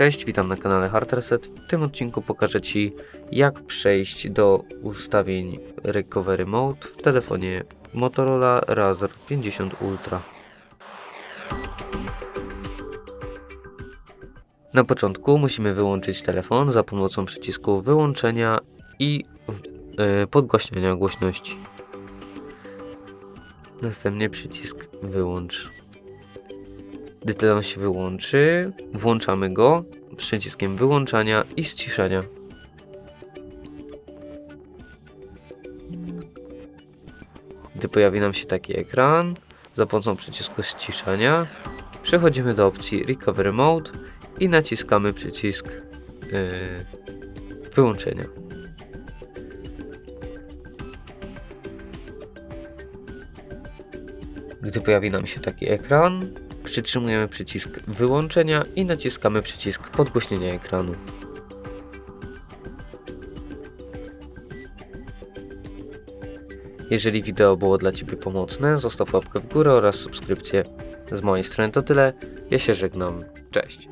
Cześć, witam na kanale Hard Reset. W tym odcinku pokażę Ci jak przejść do ustawień Recovery Mode w telefonie Motorola Razr 50 Ultra. Na początku musimy wyłączyć telefon za pomocą przycisku wyłączenia i e, podgłaśniania głośności. Następnie przycisk wyłącz. Gdy telefon się wyłączy, włączamy go przyciskiem wyłączania i ściszenia. Gdy pojawi nam się taki ekran, za pomocą przycisku ściszania, przechodzimy do opcji Recovery Mode i naciskamy przycisk yy, wyłączenia. Gdy pojawi nam się taki ekran, przytrzymujemy przycisk wyłączenia i naciskamy przycisk podgłośnienia ekranu. Jeżeli wideo było dla Ciebie pomocne, zostaw łapkę w górę oraz subskrypcję. Z mojej strony to tyle. Ja się żegnam. Cześć.